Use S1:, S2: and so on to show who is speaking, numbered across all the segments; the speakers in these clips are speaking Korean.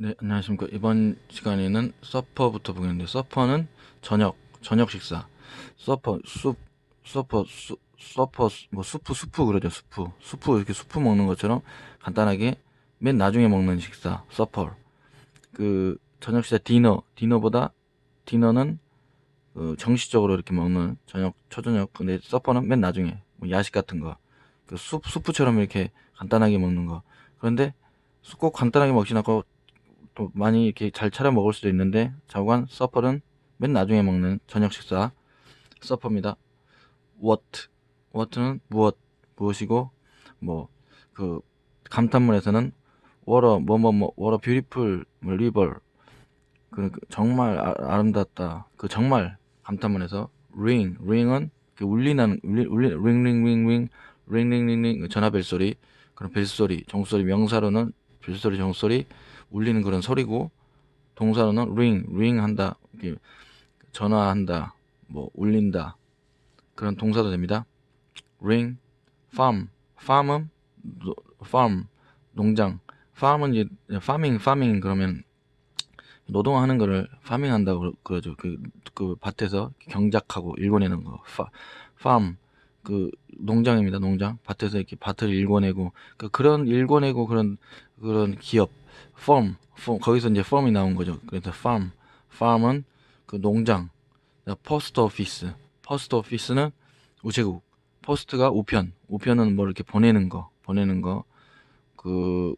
S1: 네, 안녕하십니까. 이번 시간에는 서퍼부터 보겠는데, 서퍼는 저녁, 저녁 식사. 서퍼, 숲, 서퍼, 수, 서퍼, 뭐, 수프, 수프 그러죠, 수프. 수프, 이렇게 수프 먹는 것처럼 간단하게 맨 나중에 먹는 식사, 서퍼. 그, 저녁 식사 디너, 디너보다, 디너는 그 정식적으로 이렇게 먹는 저녁, 초저녁. 근데 서퍼는 맨 나중에, 뭐 야식 같은 거. 그 수, 수프처럼 이렇게 간단하게 먹는 거. 그런데 꼭 간단하게 먹진 않고 또 많이 이렇게 잘 차려 먹을 수도 있는데 자관 서퍼는 맨 나중에 먹는 저녁 식사 서퍼입니다. what what는 무엇 무엇이고 뭐 그 감탄문에서는 what a 뭐뭐 뭐 what a beautiful 뭐 river 그, 그 정말 아, 아름답다 그 정말 감탄문에서 ring ring은 그 울리는 울리 울리 ringringringring ringringringring 전화벨 소리 그런 벨 소리 종소리 명사로는 벨 소리 종소리 울리는 그런 소리고 동사로는 ring, ring 한다, 전화한다, 뭐 울린다 그런 동사도 됩니다. ring, farm, farm은 노, farm 농장, farm은 이제 farming, farming 그러면 노동하는 거를 farming 한다고 그러죠. 그, 그 밭에서 경작하고 일궈내는 거, farm 그 농장입니다. 농장 밭에서 이렇게 밭을 일궈내고 그 그런 일궈내고 그런 그런 기업 farm, farm 거기서 이제 farm이 나온 거죠. 그래서 farm, farm은 그 농장, post office, post office는 우체국, post가 우편, 우편은 뭐 이렇게 보내는 거, 보내는 거, 그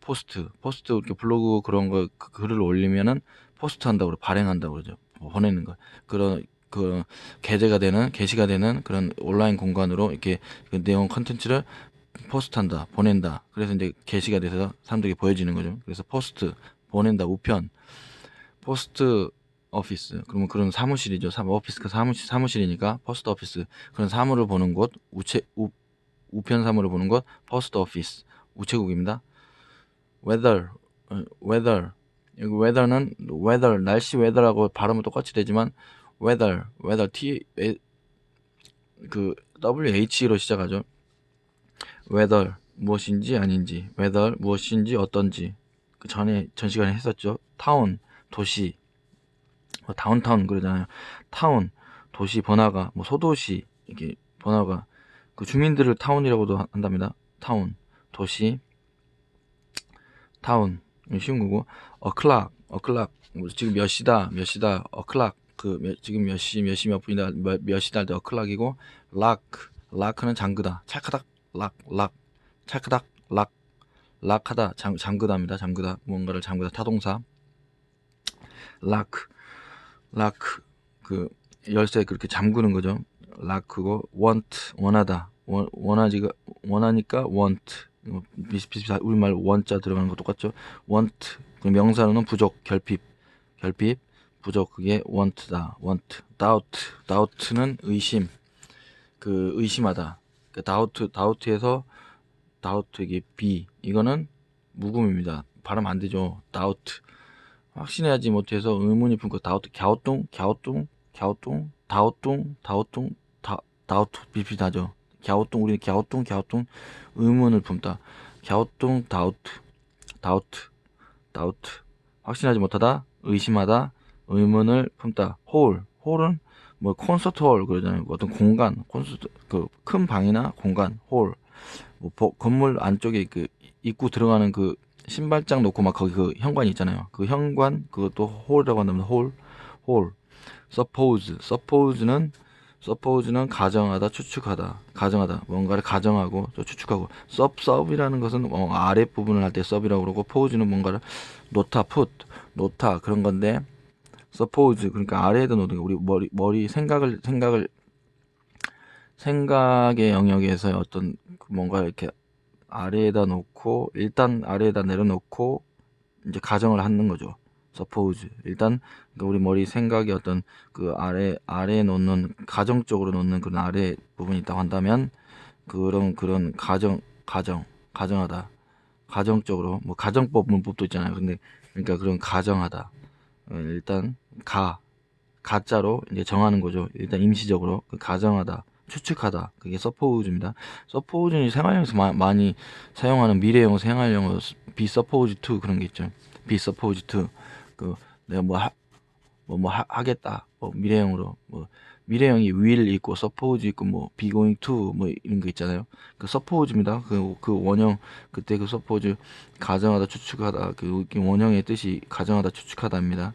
S1: 포스트, 포스트 이렇게 블로그 그런 거 그 글을 올리면은 포스트 한다고 그러 발행한다고 그러죠. 보내는 거. 그런 그 게재가 되는 게시가 되는 그런 온라인 공간으로 이렇게 그 내용 컨텐츠를 포스트한다, 보낸다. 그래서 이제 게시가 돼서 사람들에게 보여지는 거죠. 그래서 포스트, 보낸다, 우편, 포스트 오피스. 그러면 그런 사무실이죠. 사무 오피스가 사무실 사무실이니까 포스트 오피스. 그런 사무를 보는 곳, 우체 우, 우편 사무를 보는 곳, 포스트 오피스. 우체국입니다. weather, 어, weather. 여기 weather는 weather 날씨 weather하고 발음은 똑같이 되지만 weather, weather t 그 wh로 시작하죠. Whether 무엇인지 아닌지, whether 무엇인지 어떤지. 그 전에 전 시간에 했었죠. 타운 도시, 뭐 다운타운 그러잖아요. 타운 도시 번화가, 뭐 소도시 이렇게 번화가. 그 주민들을 타운이라고도 한답니다. 타운 도시, 타운 쉬운 거고, 어클락, 어클락 뭐 지금 몇 시다, 몇 시다, 어클락 그 몇, 지금 몇 시, 몇 시 몇 분이다, 몇, 몇 시다 할 때 어클락이고, 락, 락은 장그다, 찰카닥, 락, 락, 찰크닥, 락, 락하다, 잠, 잠그다입니다. 잠그다. 뭔가를 잠그다. 타동사. 락, 락, 그, 열쇠 그렇게 잠그는 거죠. 락그고, want, 원하다. 원, 원하지가, 원하니까 want. 비슷비슷, 우리말 원자 들어가는 거 똑같죠. want. 그 명사로는 부족, 결핍. 결핍, 부족, 그게 want다. want. doubt. doubt는 의심. 그, 의심하다. 그, doubt, doubt에서 doubt 이게 B 이거는 묵음입니다. 발음 안 되죠. doubt 확신하지 못해서 의문이 품고 doubt 갸우뚱 갸우뚱 갸우뚱 다우뚱 다우뚱 다 doubt 비슷하죠. 갸우뚱 우리는 갸우뚱 갸우뚱 의문을 품다. 갸우뚱 doubt doubt doubt 확신하지 못하다 의심하다 의문을 품다. 홀 홀은 뭐 콘서트 홀 그러잖아요. 어떤 공간 콘서트 그 큰 방이나 공간 홀뭐 보, 건물 안쪽에 그 입구 들어가는 그 신발장 놓고 막 거기 그 현관이 있잖아요. 그 현관 그것도 홀이라고 한다면 홀, 홀. suppose, suppose는 suppose는 가정하다, 추측하다, 가정하다, 뭔가를 가정하고 또 추측하고 sub, sub이라는 것은 어, 아랫 부분을 할 때 sub이라고 그러고 pose는 뭔가를 놓다, put, 놓다 그런 건데 suppose 그러니까 아래에다 놓는 거 우리 머리 머리 생각을 생각을 생각의 영역에서 어떤 뭔가 이렇게 아래에다 놓고 일단 아래에다 내려놓고 이제 가정을 하는 거죠. suppose 일단 그러니까 우리 머리 생각이 어떤 그 아래 아래에 놓는 가정적으로 놓는 그런 아래 부분이 있다고 한다면 그런 그런 가정 가정 가정하다 가정적으로 뭐 가정법 문법도 있잖아요. 근데 그러니까 그런 가정하다 어, 일단 가 가짜로 이제 정하는 거죠. 일단 임시적으로 그 가정하다 추측하다. 그게 서포우즈입니다. 서포우즈는 생활용에서 마, 많이 사용하는 미래형 생활용어 be supposed to 그런 게 있죠. be supposed to 그 내가 뭐 하, 뭐, 뭐 하, 하겠다 뭐 미래형으로 뭐 미래형이 will 있고 suppose 있고 뭐 be going to 뭐 이런 거 있잖아요. 그 suppose입니다. 그, 그 원형 그때 그 suppose 가정하다 추측하다 그 원형의 뜻이 가정하다 추측하다입니다.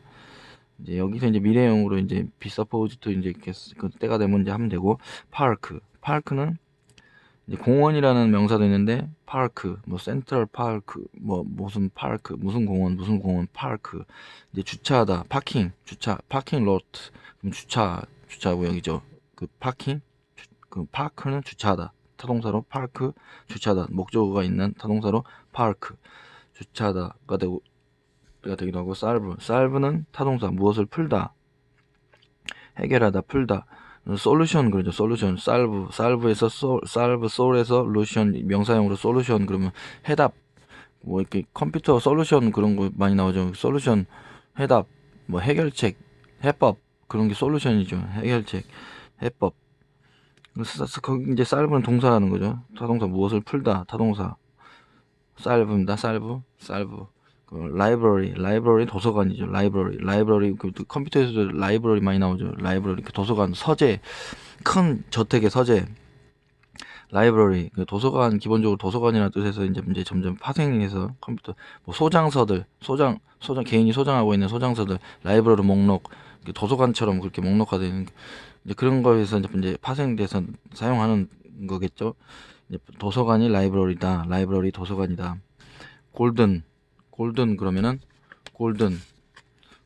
S1: 이제 여기서 이제 미래형으로 이제 be supposed 이제 그 때가 되면 이제 하면 되고 park park는 공원이라는 명사도 있는데 파크 뭐 센트럴 파크 뭐 무슨 파크 무슨 공원 무슨 공원 파크 이제 주차하다 파킹 주차 파킹 로트 그럼 주차 주차 구역이죠. 그 파킹 주- 그 파크는 주차하다. 타동사로 파크 주차하다. 목적어가 있는 타동사로 파크 주차하다가 되고 가 되기도 하고 살브 살브는 타동사 무엇을 풀다 해결하다 풀다. 솔루션 그러죠. 솔루션 살브 살브에서 솔 살브 솔에서 루션 명사형으로 솔루션 그러면 해답. 뭐 이렇게 컴퓨터 솔루션 그런 거 많이 나오죠. 솔루션 해답. 뭐 해결책 해법 그런 게 솔루션이죠. 해결책 해법. 거기 이제 살브는 동사라는 거죠. 타동사 무엇을 풀다 타동사. 살브 살브 그 라이브러리 라이브러리 도서관이죠. 라이브러리. 라이브러리 그 컴퓨터에서도 라이브러리 많이 나오죠. 라이브러리 그 도서관 서재 큰 저택의 서재. 라이브러리 그 도서관 기본적으로 도서관이라는 뜻에서 이제 이제 점점 파생해서 컴퓨터 뭐 소장서들 소장 소장 개인이 소장하고 있는 소장서들 라이브러리 목록 그 도서관처럼 그렇게 목록화되는 그런 거에서 이제 파생돼서 사용하는 거겠죠. 도서관이 라이브러리다 라이브러리 도서관이다. 골든 골든 그러면은 골든.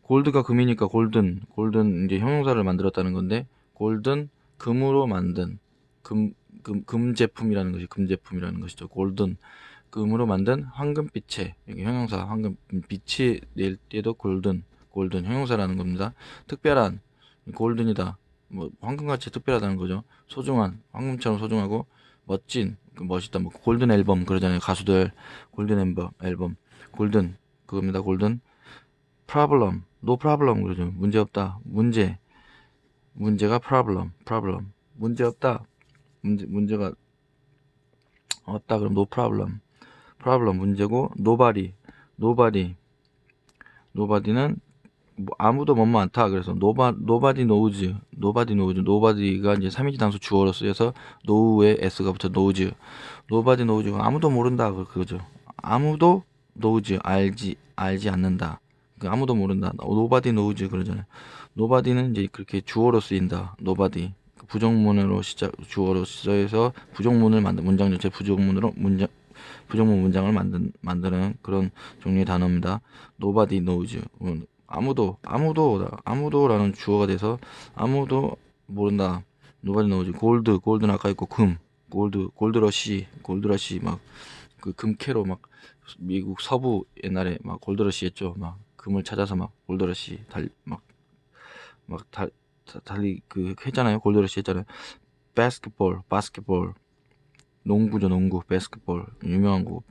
S1: 골드가 금이니까 골든. 골든 이제 형용사를 만들었다는 건데 골든 금으로 만든 금 금, 금 제품이라는 것이 금 제품이라는 것이죠. 골든 금으로 만든 황금빛의 형용사 황금 빛이 낼 때도 골든 골든 형용사라는 겁니다. 특별한 골든이다. 뭐 황금같이 특별하다는 거죠. 소중한 황금처럼 소중하고 멋진 그 멋있다. 뭐 골든 앨범 그러잖아요. 가수들 골든 앨범 앨범 골든 그겁니다. 골든 problem no problem 그러죠. 문제 없다. 문제 문제가 problem problem 문제 없다. 문제 문제가 없다. 그럼 no problem problem 문제고 nobody nobody nobody는 뭐 아무도 뭐뭐 않다. 그래서 nobody, nobody knows nobody knows nobody가 이제 3인칭 단수 주어로 쓰여서 know에 s가 붙어 knows nobody knows 아무도 모른다 그- 그거죠. 아무도 knows 알지 알지 않는다. 그 아무도 모른다. nobody knows 그러잖아요. nobody는 이제 그렇게 주어로 쓰인다. nobody 그 부정문으로 시작 주어로 쓰여서 부정문을 만든 문장 전체 부정문으로 문장 부정문 문장을 만든 만드는 그런 종류의 단어입니다. knows 음, 아무도 아무도 아무도라는 주어가 돼서 아무도 모른다. nobody knows 골드 골드는 아까 있고 금 골드 골드러시 골드러시 막 그 금캐로 막 미국 서부 옛날에 막 골드러시 했죠. 막 금을 찾아서 막 골드러시 달막막 달 달리 그 했잖아요. 골드러시 했잖아요. 바스켓볼 바스켓볼 농구죠 농구 바스켓볼 유명한 거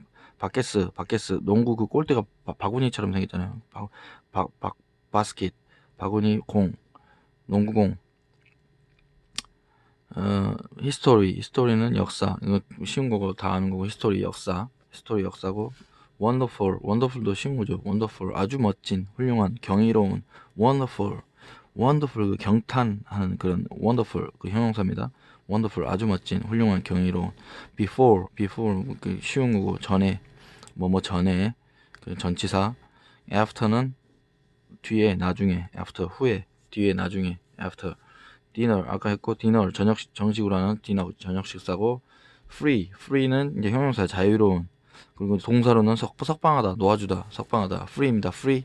S1: 바켓스 바켓스. 농구 그 골대가 바, 바구니처럼 생겼잖아요. 바, 바, 바, 바스켓 바구니 공 농구공. 어 히스토리. 히스토리는 역사. 이거 쉬운 거고 다 아는 거고 히스토리 역사. 히스토리 역사고 원더풀 원더풀도 쉬운 거죠. 원더풀 아주 멋진 훌륭한 경이로운 원더풀 원더풀 그 경탄하는 그런 원더풀 그 형용사입니다 원더풀 아주 멋진 훌륭한 경이로운 before before 그 쉬운 거고 전에 뭐 뭐 전에 그 전치사 after는 뒤에 나중에 after 후에 뒤에 나중에 after. dinner 아까 했고 dinner 저녁 식- 정식으로 하는 디너 저녁 식사고 free free는 이제 형용사 자유로운 그리고 동사로는 석, 석방하다 놓아주다 석방하다. free입니다 free.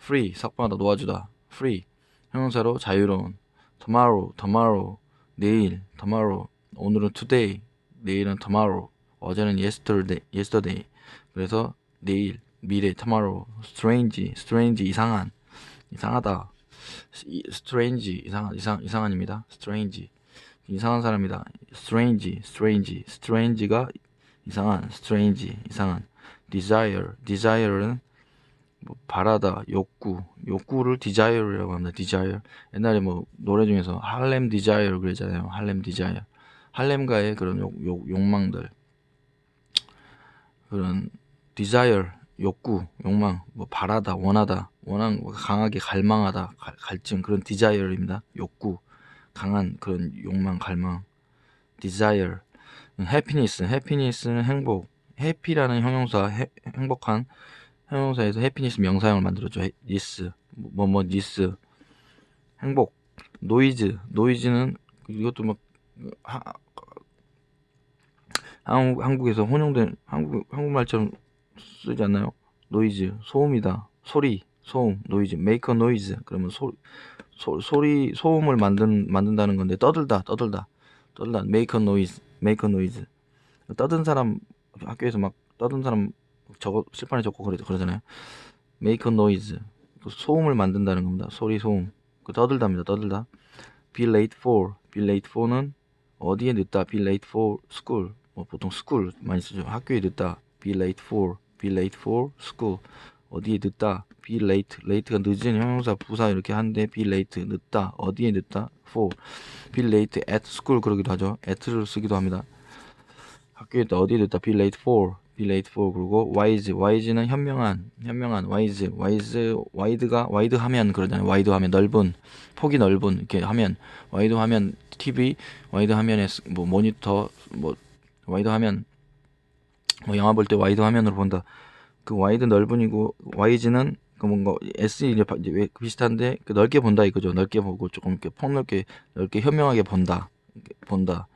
S1: free 석방하다 놓아주다. free. 형용사로 자유로운. tomorrow tomorrow 내일 tomorrow 오늘은 today 내일은 tomorrow 어제는 yesterday yesterday 그래서 내일 미래 tomorrow strange strange 이상한 이상하다 이- strange 이상한 이상 이상한입니다 strange 이상한 사람이다 strange strange strange가 이상한 strange 이상한 desire desire는 뭐 바라다 욕구 욕구를 desire라고 합니다 desire 옛날에 뭐 노래 중에서 할렘 desire 그러잖아요 할렘 desire 할렘가의 그런 욕, 욕, 욕망들 그런 desire 욕구, 욕망, 뭐 바라다, 원하다, 원한 뭐 강하게 갈망하다, 갈, 갈증 그런 desire입니다. 욕구, 강한 그런 욕망, 갈망, desire. happiness, happiness는 행복. happy라는 형용사, 해, 행복한 형용사에서 happiness 명사형을 만들었죠. this, 뭐뭐 this, 행복. noise, noise는 이것도 막 하, 한국, 한국에서 혼용된 한국 한국말처럼 쓰지 않나요? 노이즈 소음이다 소리 소음 노이즈 a noise 그러면 소, 소 소리 소음을 만든 만든다는 건데 떠들다 떠들다 떠들다 noise make a noise 떠든 사람 학교에서 막 떠든 사람 저거 실판에 적고 그러, 그러잖아요 make a noise 소음을 만든다는 겁니다 소리 소음 그 떠들다입니다 떠들다 be late for be late for는 어디에 늦다 be late for school 뭐 보통 school 많이 쓰죠 학교에 늦다 be late for be late for school 어디에 늦다 be late late가 늦은 형용사 부사 이렇게 하는데 be late 늦다 어디에 늦다 for be late at school 그러기도 하죠 at를 쓰기도 합니다 학교에 있다 어디에 늦다 be late for be late for 그리고 wise wise는 현명한 현명한 wise wise wide가 wide 하면 그러잖아요 wide 하면 넓은 폭이 넓은 이렇게 하면 wide 하면 TV wide 화면에 뭐 모니터 뭐 와이드 화면 뭐 영화 볼때 와이드 화면으로 본다. 그 와이드 넓은이고 와이즈는 그 뭔가 S 이제 왜 비슷한데 그 넓게 본다 이거죠. 넓게 보고 조금 이렇게 폭넓게 넓게 현명하게 본다. 본다.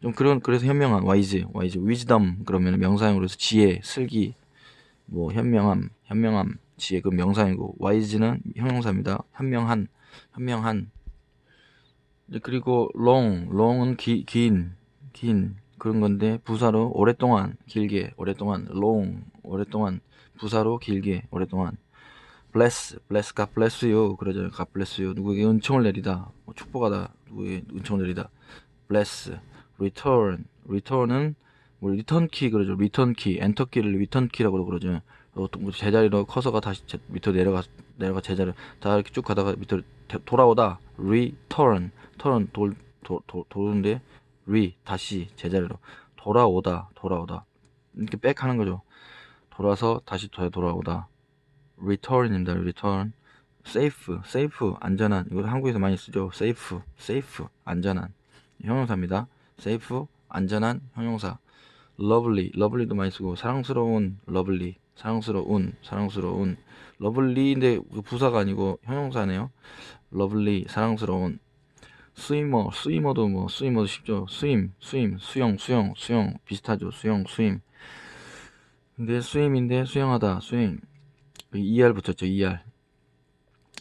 S1: 좀 그런 그래서 현명한 와이즈 와이즈 위즈덤 그러면 명사형으로 해서 지혜 슬기 뭐 현명함 현명함 지혜 그 명사형이고 와이즈는 형용사입니다. 현명한 현명한. 그리고 long long은 기, 긴, 긴. 그런 건데 부사로 오랫동안 길게 오랫동안 long 오랫동안. 부사로 길게 오랫동안. bless bless God bless you. 그러죠 God bless you. 누구에게 은총을 내리다. 뭐 축복하다. 누구에게 은총을 내리다. bless return return은 뭐 리턴 키 그러죠. 리턴 키 엔터 키를 리턴 키라고 그러죠. 뭐 제자리로 커서가 다시 밑으로 내려가 내려가 제자리 다 이렇게 쭉 가다가 밑으로 돌아오다. return turn 돌, 도는데 re 다시 제자리로 돌아오다 돌아오다. 이렇게 백 하는 거죠. 돌아서 다시 돌아오다. return입니다. return. safe safe 안전한. 이거 한국에서 많이 쓰죠. safe safe 안전한. 형용사입니다 safe 안전한 형용사 lovely lovely도 많이 쓰고 사랑스러운 lovely 사랑스러운 사랑스러운 lovely인데 그 부사가 아니고 형용사네요 lovely 사랑스러운 스위머, 스위머도 뭐 스위머도 쉽죠. 스임, 스임, 수영, 수영, 수영 비슷하죠. 수영, 스임. 근데 스임인데 수영하다, 스윙. ER 붙었죠. ER.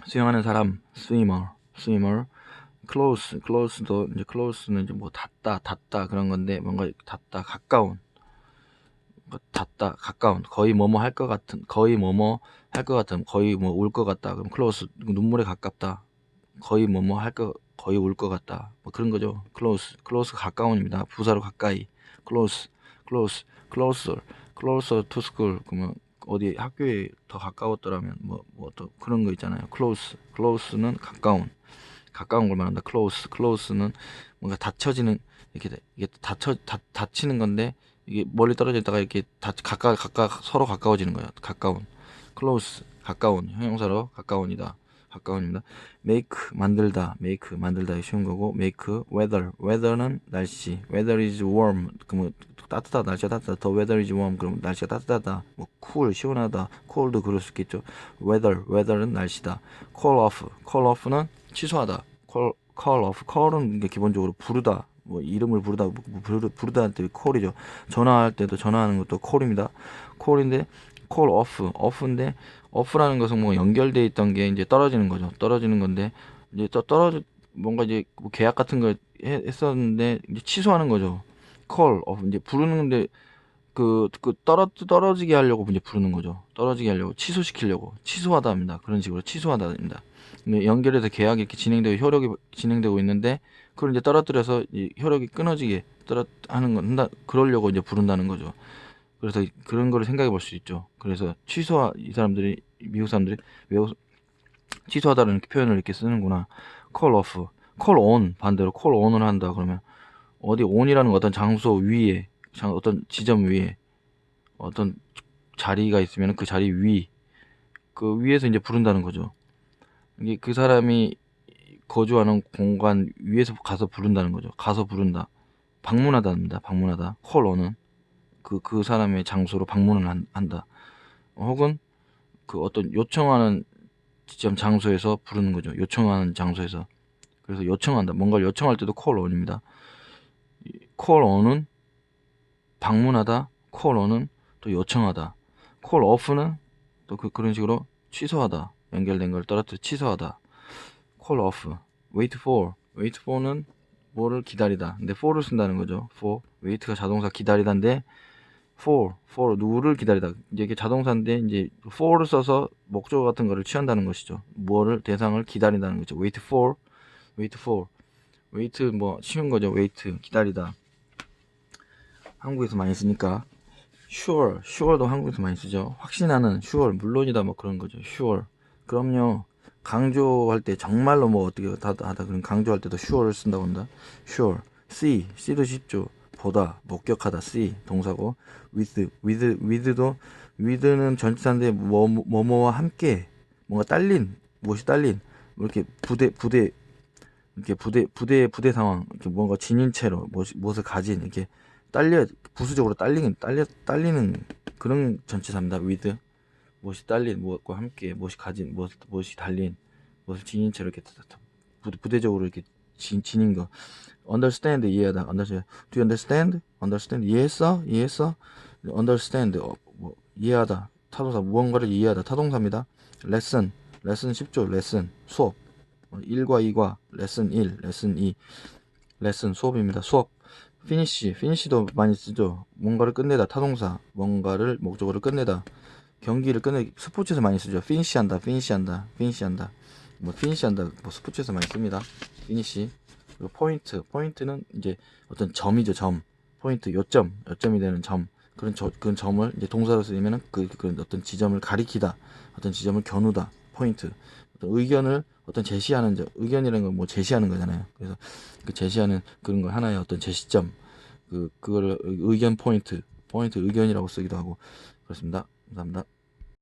S1: 수영하는 사람, 스위머, 스위머. 클로스, 클로스도 이제 클로스는 이제 뭐 닿다, 닿다 그런 건데 뭔가 닿다, 가까운. 뭐 닿다, 가까운. 거의 뭐뭐 할 것 같은, 거의 뭐뭐 할 것 같은, 거의 뭐 울 것 같다. 그럼 클로스, 눈물에 가깝다. 거의 뭐뭐 할 것 거의 올것 같다. 뭐 그런 거죠. close, close 가까운입니다. 부사로 가까이. close, close, closer, closer to school. 그러면 어디 학교에 더 가까웠더라면 뭐 뭐 또 그런 거 있잖아요. close, close는 가까운, 가까운 걸 말한다. close, close는 뭔가 닫혀지는 이렇게 이게 닫혀 닫, 닫히는 건데 이게 멀리 떨어져 있다가 이렇게 다 가까 가까 서로 가까워지는 거예요. 가까운, close, 가까운. 형용사로 가까운이다. 가까운입니다. make 만들다, make 만들다 쉬운 거고 make weather, weather는 날씨, weather is warm. 그러면 따뜻하다, 날씨가 따뜻하다, the weather is warm. 그러면 날씨가 따뜻하다, 뭐 cool 시원하다, cold 그럴 수 있겠죠. weather, weather는 날씨다. call off, call off는 취소하다, call, call off, call은 기본적으로 부르다. 뭐 이름을 부르다 뭐 부르, 부르다 할때 콜이죠. 전화할 때도 전화하는 것도 콜입니다. 콜인데 call off, off인데 off라는 것은 뭐 연결돼 있던 게 이제 떨어지는 거죠. 떨어지는 건데 이제 또 떨어져 뭔가 이제 뭐 계약 같은 걸 했었는데 이제 취소하는 거죠. call off 이제 부르는 건데 그, 그 떨어 떨어지게 하려고 이제 부르는 거죠. 떨어지게 하려고 취소시키려고 취소하다입니다. 그런 식으로 취소하다입니다. 연결해서 계약이 이렇게 진행되고 효력이 진행되고 있는데 그걸 이제 떨어뜨려서 이 효력이 끊어지게 떨어 하는 건 한다 그러려고 이제 부른다는 거죠. 그래서 그런 거를 생각해 볼 수 있죠. 그래서 취소하 이 사람들이 미국 사람들이 외국 취소하다는 이렇게 표현을 이렇게 쓰는구나. call off, call on 반대로 call on을 한다 그러면 어디 on이라는 어떤 장소 위에 어떤 지점 위에 어떤 자리가 있으면 그 자리 위, 그 위에서 이제 부른다는 거죠. 이게 그 사람이 거주하는 공간 위에서 가서 부른다는 거죠. 가서 부른다. 방문하다입니다. 방문하다. 콜어는 그, 그 사람의 장소로 방문을 한, 한다. 혹은 그 어떤 요청하는 지점 장소에서 부르는 거죠. 요청하는 장소에서. 그래서 요청한다. 뭔가를 요청할 때도 콜 온입니다. 콜 온은 방문하다. 콜온은 또 요청하다. 콜 오프는 또 그, 그런 식으로 취소하다. 연결된 걸 떨어뜨려 취소하다. 콜 오프. wait for. wait for는 뭐를 기다리다. 근데 for를 쓴다는 거죠. for. wait가 자동사 기다리다인데 for, for 누구를 기다리다. 이제 이게 자동사인데 이제 for를 써서 목적어 같은 거를 취한다는 것이죠. 뭐를 대상을 기다린다는 거죠. wait for, wait for, wait 뭐 쉬운 거죠. wait 기다리다. 한국에서 많이 쓰니까 sure, sure도 한국에서 많이 쓰죠. 확신하는 sure 물론이다 뭐 그런 거죠. sure. 그럼요. 강조할 때 정말로 뭐 어떻게 하다 하다 그런 강조할 때도 sure를 쓴다고 한다. sure. see, see도 쉽죠. 보다, 목격하다, see 동사고 with, with, with도 with는 전치사인데 뭐 뭐뭐와 함께 뭔가 딸린 무엇이 딸린 뭐 이렇게 부대 부대 이렇게 부대 부대 부대 상황 이렇게 뭔가 지닌 채로 무엇, 무엇을 가진 이렇게 딸려 부수적으로 딸리는 딸려 딸리는 그런 전치사입니다. with. 무엇이 딸린 무엇과 함께 무엇이 가진 무엇 무엇이 달린 무엇을 지닌 채로 이렇게 부대, 부대적으로 이렇게 지, 지닌 거. understand 이해하다. understand. Do you understand? understand. 이해했어? 이해했어? understand. 어, 뭐, 이해하다. 타동사 무언가를 이해하다. 타동사입니다. lesson. lesson 쉽죠 lesson. 수업. 1과 2과 lesson 1 lesson 2 lesson 수업입니다. 수업 finish finish도 많이 쓰죠. 뭔가를 끝내다 타동사. 뭔가를 목적으로 끝내다. 경기를 끝내 스포츠에서 많이 쓰죠. finish 한다 finish 한다 finish 한다. 뭐 finish 한다 뭐 스포츠에서 많이 씁니다. finish 그리고 포인트. 포인트는 이제 어떤 점이죠 점. 포인트 요점. 요점이 되는 점. 그런 저, 그런 점을 이제 동사로 쓰면은 그, 그 어떤 지점을 가리키다. 어떤 지점을 겨누다. 포인트 어떤 의견을 어떤 제시하는 점 의견이라는 건 뭐 제시하는 거잖아요. 그래서 그 제시하는 그런 걸 하나의 어떤 제시점 그 그거를 의견 포인트 포인트 의견이라고 쓰기도 하고 그렇습니다. 감사합니다